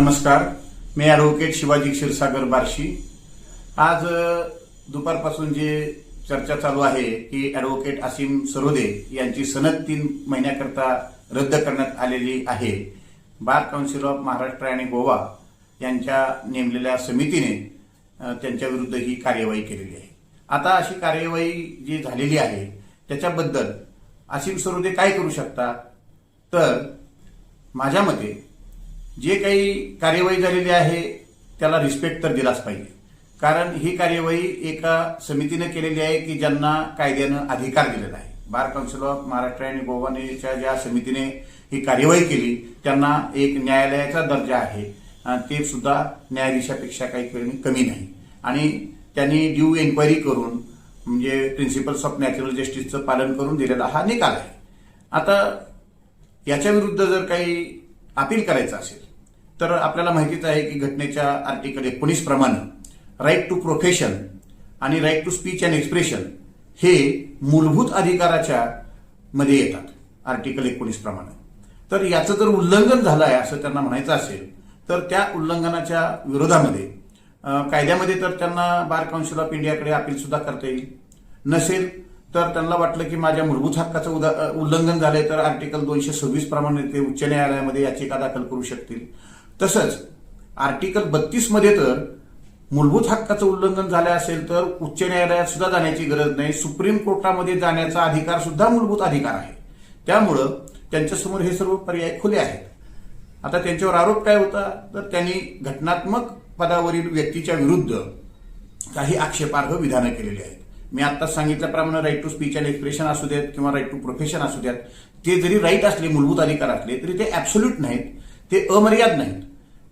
नमस्कार. मी ॲडव्होकेट शिवाजी क्षीरसागर बार्शी. आज दुपारपासून जे चर्चा चालू आहे की ॲडव्होकेट असीम सरोदे यांची सनद तीन महिन्याकरता रद्द करण्यात आलेली आहे. बार काउन्सिल ऑफ महाराष्ट्र आणि गोवा यांच्या नेमलेल्या समितीने त्यांच्या विरुद्ध ही कार्यवाही केलेली आहे. आता अशी कार्यवाही जी झालेली आहे त्याच्याबद्दल असीम सरोदे काय करू शकतात? तर माझ्या मते जे काही कार्यवाही झालेली आहे त्याला रिस्पेक्ट तर दिलाच पाहिजे. कारण ही कार्यवाही एका समितीने केलेली आहे की ज्यांना कायद्यानं अधिकार दिलेला आहे. बार काउन्सिल ऑफ महाराष्ट्र आणि गोवानेच्या ज्या समितीने ही कार्यवाही केली त्यांना एक न्यायालयाचा दर्जा आहे. ते सुद्धा न्यायाधीशापेक्षा काही कमी कमी नाही. आणि त्यांनी ड्यू एन्क्वायरी करून म्हणजे प्रिन्सिपल्स ऑफ नॅचरल जस्टिसचं पालन करून दिलेला हा निकाल आहे. आता याच्या विरुद्ध जर काही अपील करायचं असेल तर आपल्याला माहितीच आहे की घटनेच्या आर्टिकल एकोणीस प्रमाणे राईट टू प्रोफेशन आणि right to speech and expression हे मूलभूत अधिकाराच्या मध्ये येतात आर्टिकल एकोणीस प्रमाणे. तर याचं जर उल्लंघन झालं आहे असं त्यांना म्हणायचं असेल तर त्या उल्लंघनाच्या विरोधामध्ये कायद्यामध्ये तर त्यांना बार काउन्सिल ऑफ इंडियाकडे अपील सुद्धा करता येईल. नसेल तर त्यांना वाटलं की माझ्या मूलभूत हक्काचं उदा- उल्लंघन झालंय तर आर्टिकल दोनशे सव्वीस प्रमाणे ते उच्च न्यायालयामध्ये याचिका दाखल करू शकतील. तसंच आर्टिकल बत्तीसमध्ये तर मूलभूत हक्काचं उल्लंघन झालं असेल तर उच्च न्यायालयात सुद्धा जाण्याची गरज नाही. सुप्रीम कोर्टामध्ये जाण्याचा अधिकार सुद्धा मूलभूत अधिकार आहे. त्यामुळं त्यांच्यासमोर हे सर्व पर्याय खुले आहेत. आता त्यांच्यावर आरोप काय होता? तर त्यांनी घटनात्मक पदावरील व्यक्तीच्या विरुद्ध काही आक्षेपार्ह विधानं केलेली आहेत. मी आत्ताच सांगितल्याप्रमाणे right to speech and expression असू देत किंवा राईट टू प्रोफेशन असू द्यात ते जरी राईट असले मूलभूत अधिकार असले तरी ते ऍब्सोल्यूट नाहीत. ते अमर्याद नाहीत.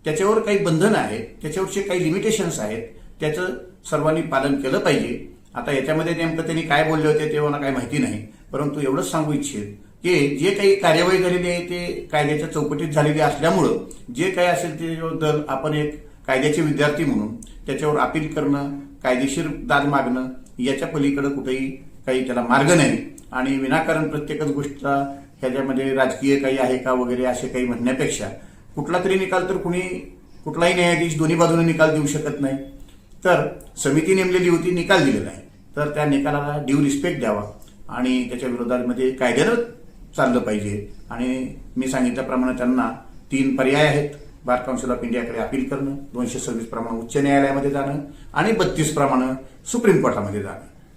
त्याच्यावर काही बंधनं आहेत त्याच्यावरचे काही लिमिटेशन्स आहेत त्याचं सर्वांनी पालन केलं पाहिजे. आता याच्यामध्ये नेमकं त्यांनी काय बोलले होते ते मला काही माहिती नाही परंतु एवढंच सांगू इच्छित की जे काही कार्यवाही झालेली आहे ते कायद्याच्या चौकटीत झालेली असल्यामुळं जे काही असेल त्याच्याबद्दल आपण एक कायद्याचे विद्यार्थी म्हणून त्याच्यावर अपील करणं कायदेशीर दाद मागणं याच्या पलीकडे कुठेही काही त्याला मार्ग नाही. आणि विनाकारण प्रत्येकच गोष्ट ह्याच्यामध्ये राजकीय काही आहे का वगैरे असे काही म्हणण्यापेक्षा कुठला तरी निकाल तर कुणी कुठलाही न्यायाधीश दोन्ही बाजूने निकाल देऊ शकत नाही. तर समिती नेमलेली होती निकाल दिलेला आहे. तर त्या निकालाला ड्यू रिस्पेक्ट द्यावा आणि त्याच्या विरोधामध्ये कायद्यानं चाललं पाहिजे. आणि मी सांगितल्याप्रमाणे त्यांना तीन पर्याय आहेत. बार काउन्सिल ऑफ इंडियाकडे अपील करणं दोनशे सव्वीस प्रमाणे उच्च न्यायालयामध्ये जाणं आणि बत्तीस प्रमाणे सुप्रीम कोर्टामध्ये जाणं.